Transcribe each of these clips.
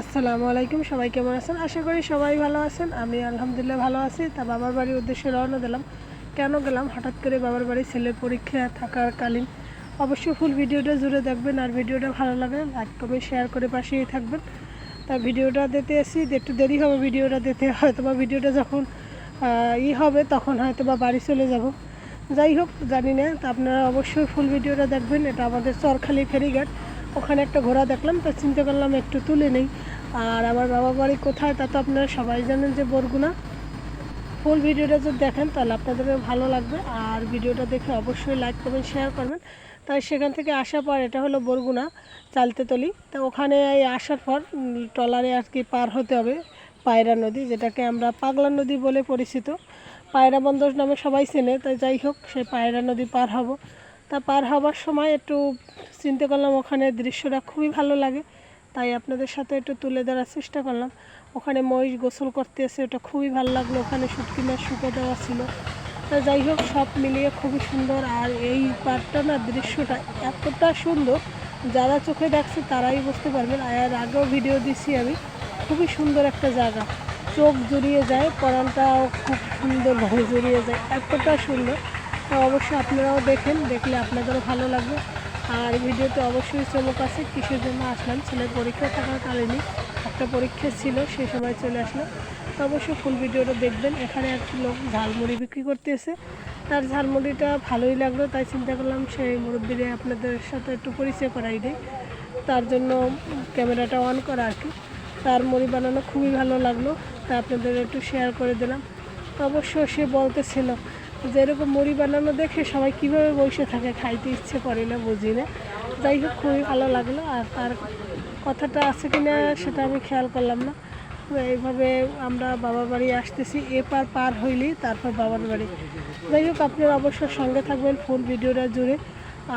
আসসালামু আলাইকুম, সবাই কেমন আছেন? আশা করি সবাই ভালো আছেন। আমি আলহামদুলিল্লাহ ভালো আছি। তা বাবার বাড়ির উদ্দেশ্যে রওনা দিলাম। কেন গেলাম? হঠাৎ করে বাবার বাড়ি ছেলের পরীক্ষা থাকার কালীন। অবশ্যই ফুল ভিডিওটা জুড়ে দেখবেন আর ভিডিওটা ভালো লাগে লাইক, কমেন্ট, শেয়ার করে পাশেই থাকবেন। তা ভিডিওটা দিতে এসি একটু দেরি হবে ভিডিওটা দিতে। হয়তো বা ভিডিওটা যখন ই হবে, তখন হয়তো বা বাড়ি চলে যাব। যাই হোক, জানি না। তা আপনারা অবশ্যই ফুল ভিডিওটা দেখবেন। এটা আমাদের চরখালি ফেরিঘাট। ওখানে একটা ঘোড়া দেখলাম, তো চিন্তা করলাম একটু তুলে নেই। আর আমার বাবা বাড়ি কোথায় তা তো আপনারা সবাই জানেন যে বরগুনা। ফুল ভিডিওটা যদি দেখেন, তাহলে আপনাদের ভালো লাগবে। আর ভিডিওটা দেখে অবশ্যই লাইক করবেন শেয়ার করবেন। তাই সেখান থেকে আসার পর এটা হলো বরগুনা, চালতেতলি। তো ওখানে এই আসার পর ট্রলারে আর কি পার হতে হবে, পায়রা নদী, যেটাকে আমরা পাগলা নদী বলে পরিচিত। পায়রা বন্দর নামে সবাই চেনে, তাই যাই হোক, সেই পায়রা নদী পার হব। তা পার হবার সময় একটু চিন্তা করলাম, ওখানে দৃশ্যটা খুবই ভালো লাগে। তাই আপনাদের সাথে একটু তুলে ধরার চেষ্টা করলাম। ওখানে মহিষ গোসল করতে এসে ওটা খুবই ভালো লাগল, ওখানে শুটকি মাছ শুকে দেওয়া ছিল। তা যাই হোক, সব মিলিয়ে খুবই সুন্দর। আর এই পার্কটা না, দৃশ্যটা এতটা সুন্দর, যারা চোখে দেখছে তারাই বুঝতে পারবেন। আর আগেও ভিডিও দিছি আমি, খুবই সুন্দর একটা জায়গা। চোখ জুড়িয়ে যায়, পরানটাও খুব সুন্দরভাবে জুড়িয়ে যায়, এতটা সুন্দর। অবশ্যই আপনারাও দেখেন, দেখলে আপনাদেরও ভালো লাগবে। আর ভিডিওতে অবশ্যই চমক আছে, কিসের জন্য আসলাম? ছেলের পরীক্ষা কারণে একটা পরীক্ষা ছিল সেই সময় চলে আসলাম। তো অবশ্যই ফুল ভিডিওটা দেখবেন। এখানে একটি লোক ঝালমুড়ি বিক্রি করতে এসে তার ঝালমুড়িটা ভালোই লাগল, তাই চিন্তা করলাম সেই মুরব্বীরে আপনাদের সাথে একটু পরিচয় করাই দিই। তার জন্য ক্যামেরাটা অন করা আর কি। তার মুড়ি বানানো খুবই ভালো লাগল, তা আপনাদের একটু শেয়ার করে দিলাম। অবশ্য সে বলতেছিল যে এরকম মুড়ি বানানো দেখে সবাই কীভাবে বসে থাকে, খাইতে ইচ্ছে করে না, বুঝি না। যাই হোক, খুবই ভালো লাগল। আর তার কথাটা আছে কি না, সেটা আমি খেয়াল করলাম না। এইভাবে আমরা বাবার বাড়ি আসতেছি এপার পার হইলেই তারপর বাবার বাড়ি। যাই হোক, আপনারা অবশ্যই সঙ্গে থাকবেন ফুল ভিডিওটা জুড়ে।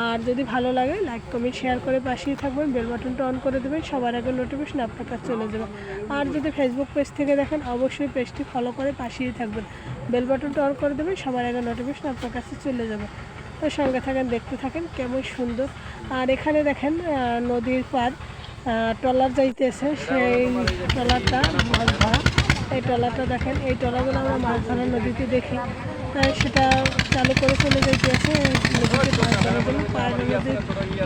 আর যদি ভালো লাগে লাইক কমেন্ট শেয়ার করে পাশেই থাকবেন বেল বাটনটা অন করে দেবেন, সবার আগে নোটিফিকেশন আপনার কাছে চলে যাবে। আর যদি ফেসবুক পেজ থেকে দেখেন, অবশ্যই পেজটি ফলো করে পাশেই থাকবেন। বেল বাটনটা অন করে দেবেন, সবার আগে নোটিফিকেশন আপনার কাছে চলে যাবে। তো সঙ্গে থাকেন, দেখতে থাকেন, কেমন সুন্দর। আর এখানে দেখেন নদীর পার ট্রলার যাইতেছে, সেই ট্রলারটা, মাছ ধরা। এই ট্রলারটা দেখেন, এই ট্রলারগুলো আমরা মাছ ধরার নদীতে দেখি। সেটা চালু করে চলে যাইতেছে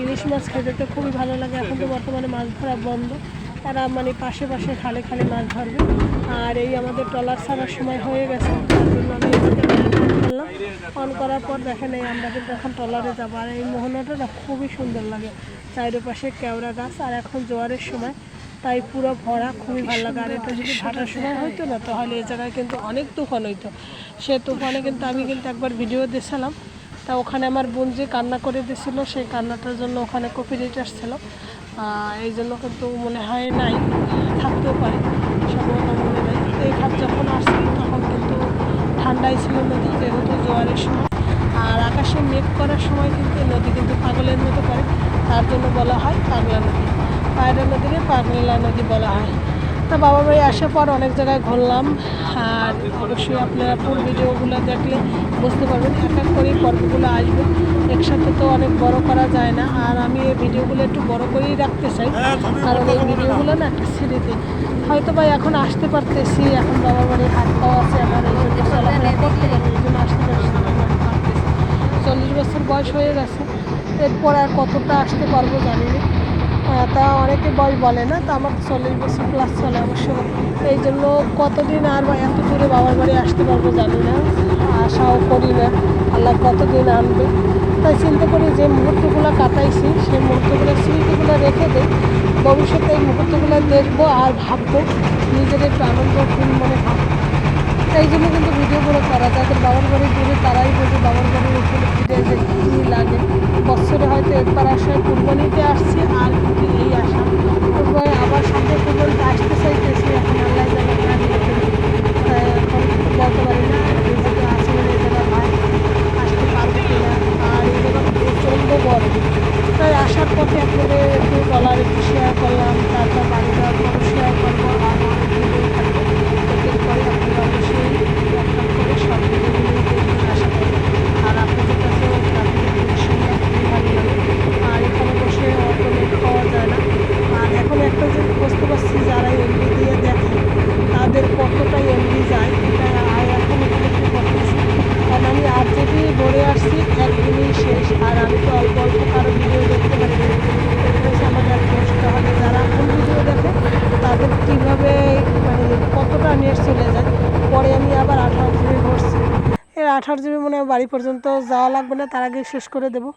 ইলিশ মাছ খেতে তো খুবই ভালো লাগে। এখন তো বর্তমানে মাছ ধরা বন্ধ। তারা মানে পাশে পাশে খালে খালে মাছ ধরবে। আর এই আমাদের ট্রলার ছাড়ার সময় হয়ে গেছে। অন করার পর দেখেন এই আমরা কিন্তু এখন ট্রলারে যাব। আর এই মোহনাটা খুবই সুন্দর লাগে। চারিপাশে কেওড়া গাছ। আর এখন জোয়ারের সময় তাই পুরো ভরা খুবই ভালো লাগে। আর এটা যদি ভাটার সময় হইতো না, তাহলে এ জায়গায় কিন্তু অনেক তুফান হইতো। সে তুফানে কিন্তু আমি কিন্তু একবার ভিডিও দিয়েছিলাম তা ওখানে আমার বোন যে কান্না করে দিয়েছিল সেই কান্নাটার জন্য ওখানে কপিরাইট আসছিল। এই জন্য কিন্তু মনে হয় নাই, থাকতেও পারে। সম্ভবত মনে নেই। এই ঘাট যখন আসছি তখন কিন্তু ঠান্ডাই ছিল নদী, যেহেতু জোয়ারের সময়। আর আকাশে মেঘ করার সময় কিন্তু নদী কিন্তু পাগলের মতো করে। তার জন্য বলা হয় পাগলা নদী। পায়রা নদীকে পাগলা নদী বলা হয়। তা বাবা বাড়ি আসার পর অনেক জায়গায় ঘুরলাম। আর অবশ্যই আপনারা পুরো ভিডিওগুলো দেখলে বুঝতে পারবেন এক এক করেই পর্বগুলো আসবে। একসাথে তো অনেক বড় করা যায় না। আর আমি এই ভিডিওগুলো একটু বড় করেই রাখতে চাই। কারণ এই ভিডিওগুলো না একটা স্মৃতি। হয়তো বা এখন আসতে পারতেছি এখন বাবা বাড়ির হাত পাওয়া আছে আমার এই জন্য চলাফেরা করতে পারি এই জন্য আসতে পারছি। চল্লিশ বছর বয়স হয়ে গেছে। এরপর আর কতটা আসতে পারব জানি না। তা অনেকে বয়স বলে না, তা আমার চল্লিশ বছর প্লাস চলে অবশ্য। এই জন্য কতদিন আর এত দূরে বাবার বাড়ি আসতে পারব জানি না, আশাও করি না। আল্লাহ কতদিন আনবে। তাই চিন্তা করি যে মুহূর্তগুলো কাটাইছি, সেই মুহূর্তগুলো স্মৃতিগুলো রেখে দেয় ভবিষ্যতে এই মুহূর্তগুলো দেখব আর ভাববো, নিজের একটু আনন্দ, মনে ভাববো। এই জন্য কিন্তু ভিডিও ভিডিওগুলো করা যাদের বাবার বাড়ি দূরে তারাই বোঝে বাবার বাড়ির উপরে ফিরে যে কী লাগে। বছরে হয়তো একবার আসায় কুরবানিতে আসছে আর কিন্তু এই আসা কুরবানি আবার সামনে কুরবানিতে আসতে চাইতেছি, এখন আল্লাহ যেন না এখন বলতে পারি না। আর আমি তো অল্প অল্প ভিডিও দেখতে যারা ভিডিও দেখে তাদের কীভাবে কতটা নেট চলে যায় পরে আমি আবার আঠারো জিবি ভরছি এর আঠারো জিবি মনে বাড়ি পর্যন্ত যাওয়া লাগবে না, তার আগে শেষ করে দেবো।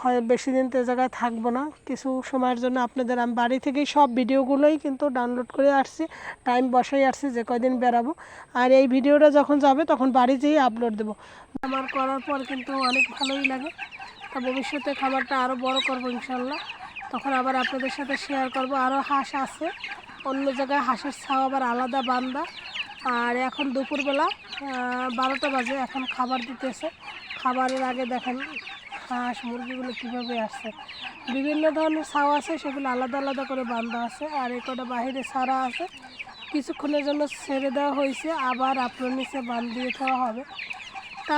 হয় বেশি দিন তো জায়গায় থাকব না। কিছু সময়ের জন্য আপনাদের, আমি বাড়ি থেকেই সব ভিডিওগুলোই কিন্তু ডাউনলোড করে আসছি টাইম বসাই আসছি, যে কয়দিন বেরাবো আর এই ভিডিওটা যখন যাবে, তখন বাড়ি যেয়েই আপলোড দেবো। আমার করার পর কিন্তু অনেক ভালোই লাগে। তা ভবিষ্যতে খাবারটা আরও বড় করব ইনশাল্লাহ। তখন আবার আপনাদের সাথে শেয়ার করব। আরও হাঁস আছে। অন্য জায়গায় হাঁসের ছাও আবার আলাদা বান্দা। আর এখন দুপুরবেলা বারোটা বাজে। এখন খাবার দিতেছে। খাবারের আগে দেখেন হাঁস মুরগিগুলো কীভাবে আসছে। বিভিন্ন ধরনের ছাও আছে, সেগুলো আলাদা আলাদা করে বান্ধা আছে। আর এই কটা বাহিরে সারা আছে। কিছুক্ষণের জন্য ছেড়ে দেওয়া হয়েছে। আবার আপনার নিচে বান্ধ দিয়ে দেওয়া হবে।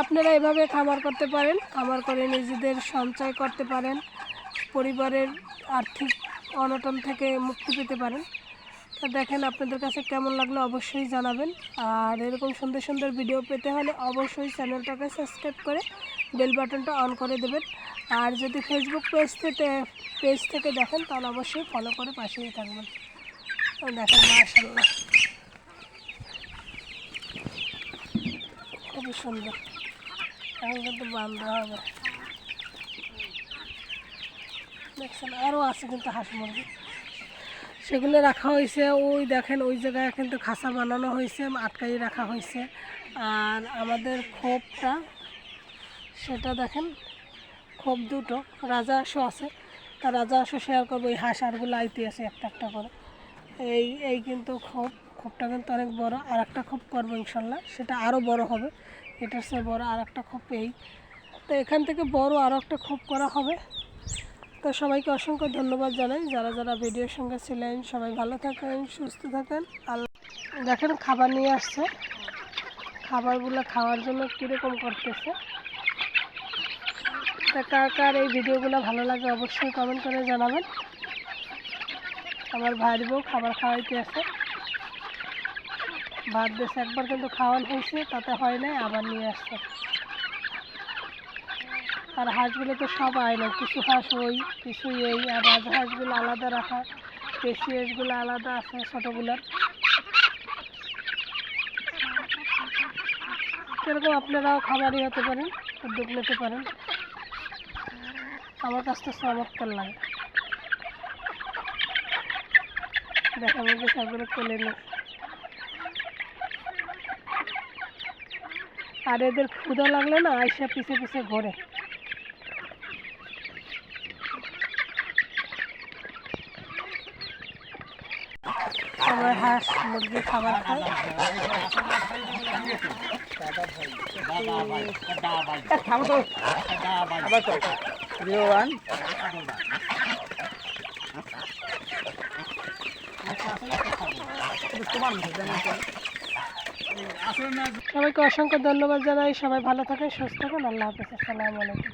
আপনারা এভাবে খামার করতে পারেন। খামার করে নিজেদের সঞ্চয় করতে পারেন। পরিবারের আর্থিক অনটন থেকে মুক্তি পেতে পারেন। তো দেখেন আপনাদের কাছে কেমন লাগল অবশ্যই জানাবেন। আর এরকম সুন্দর সুন্দর ভিডিও পেতে হলে অবশ্যই চ্যানেলটাকে সাবস্ক্রাইব করে বেল বাটনটা অন করে দেবেন। আর যদি ফেসবুক পেজ থেকে পেজ থেকে দেখেন, তাহলে অবশ্যই ফলো করে পাশেই থাকবেন। দেখেন মাশাল্লাহ খুবই সুন্দর। এখন কিন্তু বান্ধা হবে। দেখছেন আরও আছে কিন্তু হাঁস মুরগি। সেগুলো রাখা হয়েছে, ওই দেখেন, ওই জায়গায় কিন্তু খাঁচা বানানো হয়েছে, আটকাই রাখা হয়েছে। আর আমাদের খোপটা, সেটা দেখেন, খোপ দুটো, রাজা হাঁসও আছে। তা রাজা হাঁসও শেয়ার করব, এই হাঁস আরগুলো আইতে আছে একটা একটা করে। এই এই কিন্তু খোপ, খোপটা কিন্তু অনেক বড় আর একটা খোপ করব ইনশাল্লাহ, সেটা আরও বড় হবে। এটার চেয়ে বড় আর একটা খোপ এই। তো এখান থেকে বড় আরও একটা খোপ করা হবে। তো সবাইকে অসংখ্য ধন্যবাদ জানাই। যারা যারা ভিডিওর সঙ্গে ছিলেন, সবাই ভালো থাকেন, সুস্থ থাকেন। আর দেখেন খাবার নিয়ে আসছে। খাবারগুলো খাওয়ার জন্য কীরকম করতেছে। তা কার কার এই ভিডিওগুলো ভালো লাগে অবশ্যই কমেন্ট করে জানাবেন। আমার ভাইয়ের বউ খাবার খাওয়াইতে আছে ভাত দিয়েছে। একবার কিন্তু খাওয়ানো হয়েছে, তাতে হয় নাই, আবার নিয়ে আসছে। আর হাঁসগুলো তো সব আয় না কিছু হাঁস ওই, কিছু এই আর রাজা হাঁসগুলো আলাদা রাখা। দেশি হাঁসগুলো আলাদা আছে, ছোটোগুলোর। সেরকম আপনারাও খাবারই হতে পারেন, উদ্যোগ নিতে পারেন। আমার কাছ থেকে চমৎকার লাগে। দেখা যাবে সবগুলো কোলে নেই আর এদের ক্ষুদা লাগলে না আইসা পিছে পিছে ঘোরে। সবাই হাঁস মুরগি খাবার খায়। তোমার। সবাইকে অসংখ্য ধন্যবাদ জানাই। সবাই ভালো থাকেন সুস্থ থাকেন। আল্লাহ হাফিজ। আসসালামু আলাইকুম।